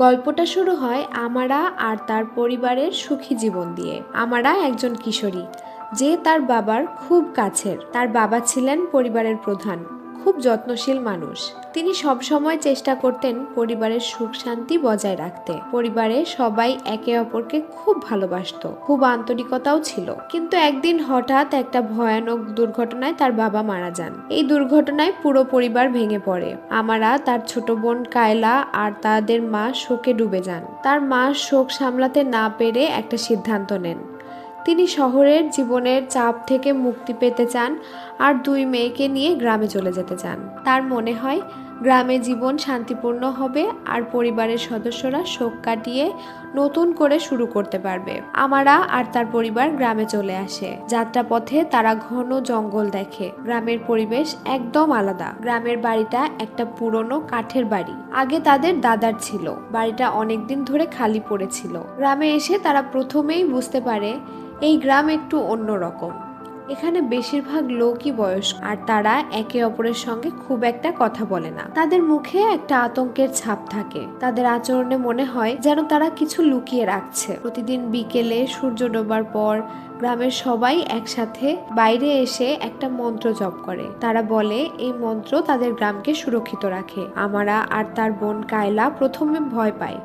গল্পটা শুরু হয় আমারা আর তার পরিবারের সুখী জীবন দিয়ে। আমারা একজন কিশোরী, যে তার বাবার খুব কাছের। তার বাবা ছিলেন পরিবারের প্রধান। খুব যত্নশীল মানুষ। তিনি সবসময় চেষ্টা করতেন পরিবারের সুখ শান্তি বজায় রাখতে। পরিবারে সবাই একে অপরকে খুব ভালোবাসত, খুব আন্তরিকতাও ছিল। কিন্তু একদিন হঠাৎ একটা ভয়ানক দুর্ঘটনায় তার বাবা মারা যান। এই দুর্ঘটনায় পুরো পরিবার ভেঙে পড়ে। আমারা, তার ছোট বোন কায়লা আর তাদের মা শোকে ডুবে যান। তার মা শোক সামলাতে না পেরে একটা সিদ্ধান্ত নেন। তিনি শহরের জীবনের চাপ থেকে মুক্তি পেতে চান আর দুই মেয়েকে নিয়ে গ্রামে চলে যেতে চান। তার মনে হয়, গ্রামে জীবন শান্তিপূর্ণ হবে আর পরিবারের সদস্যরা শোক কাটিয়ে নতুন করে শুরু করতে পারবে। আমারা আর তার পরিবার গ্রামে চলে আসে। যাত্রাপথে তারা ঘন জঙ্গল দেখে। গ্রামের পরিবেশ একদম আলাদা। গ্রামের বাড়িটা একটা পুরনো কাঠের বাড়ি। আগে তাদের দাদার ছিল। বাড়িটা অনেকদিন ধরে খালি পড়েছিল। গ্রামে এসে তারা প্রথমেই বুঝতে পারে, এই গ্রাম একটু অন্যরকম। এখানে বেশিরভাগ লোকই বয়স্ক, আর তারা একে অপরের সঙ্গে খুব একটা কথা বলে না। তাদের মুখে একটা আতঙ্কের ছাপ থাকে। তাদের আচরণে মনে হয় যেন তারা কিছু লুকিয়ে রাখছে। প্রতিদিন বিকেলে সূর্য ডোবার পর গ্রামের সবাই একসাথে বাইরে এসে একটা মন্ত্র জপ করে। তারা বলে, এই মন্ত্র তাদের গ্রামকে সুরক্ষিত রাখে। আমারা আর তার বোন কায়লা প্রথমে ভয় পায়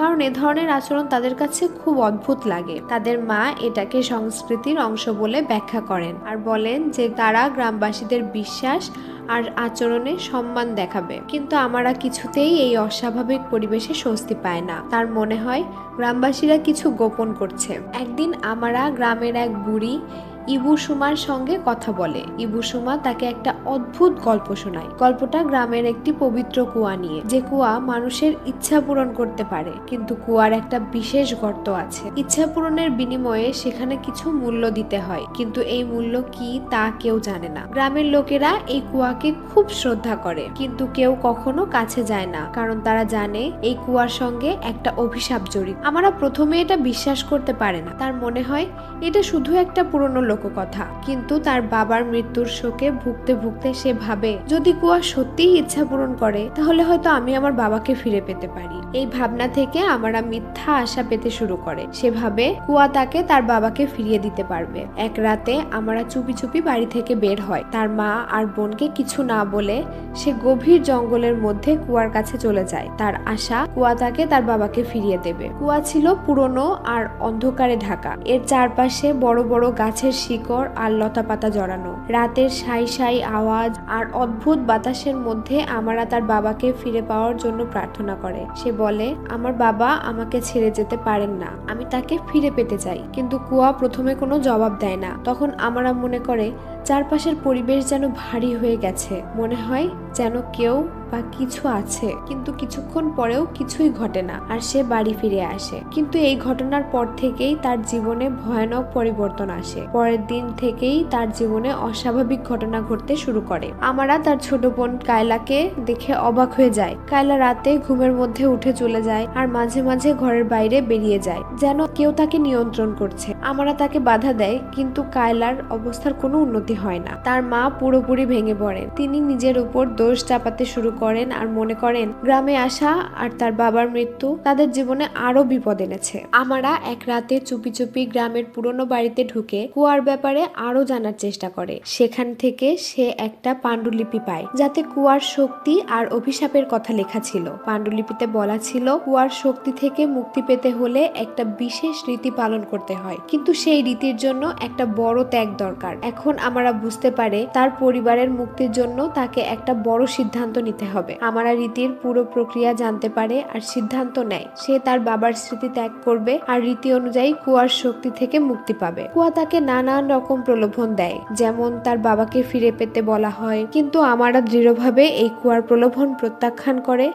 কারণ এ ধরনের আচরণ তাদের কাছে খুব অদ্ভুত লাগে। তাদের মা এটাকে সংস্কৃতির অংশ বলে ব্যাখ্যা করেন আর বলেন যে তারা গ্রামবাসীদের বিশ্বাস আর আচরণে সম্মান দেখাবে। কিন্তু আমারা কিছুতেই এই অস্বাভাবিক পরিবেশে স্বস্তি পায় না। তার মনে হয়, গ্রামবাসীরা কিছু গোপন করছে। একদিন আমারা গ্রামের এক বুড়ি ইবু সুমার সঙ্গে কথা বলে। ইবু সুমা তাকে একটা অদ্ভুত গল্প শোনায়। গল্পটা গ্রামের একটি পবিত্র কুয়া নিয়ে। যে কুয়া মানুষের ইচ্ছা পূরণ করতে পারে, কিন্তু কুয়ার একটা বিশেষ গর্ত আছে। ইচ্ছা পূরণের বিনিময়ে সেখানে কিছু মূল্য দিতে হয়, কিন্তু এই মূল্য কি তা কেউ জানে না। গ্রামের লোকেরা এই কুয়াকে খুব শ্রদ্ধা করে, কিন্তু কেউ কখনো কাছে যায় না, কারণ তারা জানে এই কুয়ার সঙ্গে একটা অভিশাপ জড়িত। আমরা প্রথমে এটা বিশ্বাস করতে পারে না। তার মনে হয় এটা শুধু একটা পুরনো লোককথা। কিন্তু তার বাবার মৃত্যুর শোকে ভুগতে ভুগতে সে ভাবে, যদি কুয়া সত্যিই ইচ্ছা পূরণ করে, তাহলে হয়তো আমি আমার বাবাকে ফিরে পেতে পারি। এই ভাবনা থেকে আমরা মিথ্যা আশা পেতে শুরু করে। সেভাবে কুয়া তাকে তার বাবাকে ফিরিয়ে দিতে পারবে। এক রাতে আমরা চুপি চুপি বাড়ি থেকে বের হয়। তার মা আর বোনকে কিছু না বলে সে গভীর জঙ্গলের মধ্যে কুয়ার কাছে চলে যায়। তার আশা, কুয়া তাকে তার বাবাকে ফিরিয়ে দেবে। কুয়া ছিল পুরনো আর অন্ধকারে ঢাকা। এর চারপাশে বড় বড় গাছের শিকড় আর লতা পাতা জড়ানো। রাতের সাই সাই আওয়াজ আর অদ্ভুত বাতাসের মধ্যে আমারা তার বাবাকে ফিরে পাওয়ার জন্য প্রার্থনা করে। সে বলে, আমার বাবা আমাকে ছেড়ে যেতে পারেন না। আমি তাকে ফিরে পেতে চাই। কিন্তু কুয়া প্রথমে কোনো জবাব দেয় না। তখন আমারা মনে করে চারপাশের পরিবেশ যেন ভারী হয়ে গেছে। মনে হয় যেন কেউ বা কিছু আছে, কিন্তু কিছুক্ষণ পরেও কিছুই ঘটে না আর সে বাড়ি ফিরে আসে। কিন্তু এই ঘটনার পর থেকেই তার জীবনে ভয়ানক পরিবর্তন আসে। পরের দিন থেকেই তার জীবনে অস্বাভাবিক ঘটনা ঘটতে শুরু করে। আমারা তার ছোট বোন কায়লাকে দেখে অবাক হয়ে যায়। কায়লা রাতে ঘুমের মধ্যে উঠে চলে যায় আর মাঝে মাঝে ঘরের বাইরে বেরিয়ে যায়, যেন কেউ তাকে নিয়ন্ত্রণ করছে। আমরা তাকে বাধা দেয়, কিন্তু কায়লার অবস্থার কোনো উন্নতি হয় না। তার মা পুরোপুরি ভেঙে পড়েন। তিনি নিজের উপর দোষ চাপাতে শুরু করেন আর মনে করেন, গ্রামে আসা আর তার বাবার মৃত্যু তাদের জীবনে আরও বিপদ এনেছে। আমারা এক রাতে চুপি চুপি গ্রামের পুরনো বাড়িতে ঢুকে কুয়ার ব্যাপারে আরও জানার চেষ্টা করে। সেখান থেকে সে একটা পাণ্ডুলিপি পায়, যাতে কুয়ার শক্তি আর অভিশাপের কথা লেখা ছিল। পাণ্ডুলিপিতে বলা ছিল, কুয়ার শক্তি থেকে মুক্তি পেতে হলে একটা বিশেষ রীতি পালন করতে হয়। কিন্তু সেই রীতির জন্য একটা বড় ত্যাগ দরকার। এখন আমরা বুঝতে পারে তার পরিবারের মুক্তির জন্য তাকে একটা বড় সিদ্ধান্ত নিতে হবে। আমারা রীতির পুরো প্রক্রিয়া জানতে পারে আর সিদ্ধান্ত নেয়। সে তার বাবার স্মৃতি ত্যাগ করবে আর রীতি অনুযায়ী কুয়ার শক্তি থেকে মুক্তি পাবে। কুয়া তাকে নানান রকম প্রলোভন দেয়, যেমন তার বাবাকে ফিরে পেতে বলা হয়, কিন্তু আমারা দৃঢ়ভাবে এই কুয়ার প্রলোভন প্রত্যাখ্যান করে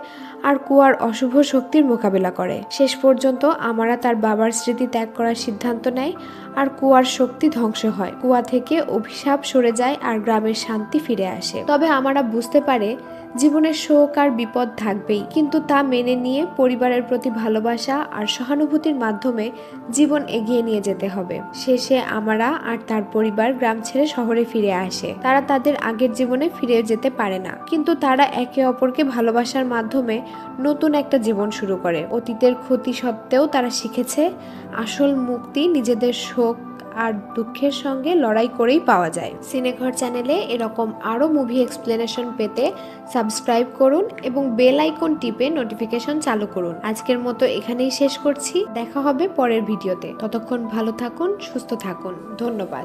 আর কুয়ার অশুভ শক্তির মোকাবেলা করে। শেষ পর্যন্ত আমারা তার বাবার স্মৃতি ত্যাগ করার সিদ্ধান্ত নেয় আর কুয়ার শক্তি ধ্বংস হয়। কুয়া থেকে অভিশাপ সরে যায় আর গ্রামের শান্তি ফিরে আসে। তবে আমরা বুঝতে পারে জীবনের শোক আর বিপদ থাকবেই। কিন্তু তা মেনে নিয়ে পরিবারের প্রতি ভালোবাসা আর সহানুভূতির মাধ্যমে জীবন এগিয়ে নিয়ে যেতে হবে। শেষে আমারা আর তার পরিবার গ্রাম ছেড়ে শহরে ফিরে আসে। তারা তাদের আগের জীবনে ফিরে যেতে পারে না। কিন্তু তারা একে অপরকে ভালোবাসার মাধ্যমে নতুন একটা জীবন শুরু করে। অতীতের ক্ষতি সত্ত্বেও তারা শিখেছে, আসল মুক্তি নিজেদের শোক আর দুঃখের সঙ্গে লড়াই করেই পাওয়া যায়। সিনেঘর চ্যানেলে এরকম আরও মুভি এক্সপ্লেনেশন পেতে সাবস্ক্রাইব করুন এবং বেল আইকন টিপে নোটিফিকেশন চালু করুন। আজকের মতো এখানেই শেষ করছি। দেখা হবে পরের ভিডিওতে ততক্ষণ ভালো থাকুন, সুস্থ থাকুন। ধন্যবাদ।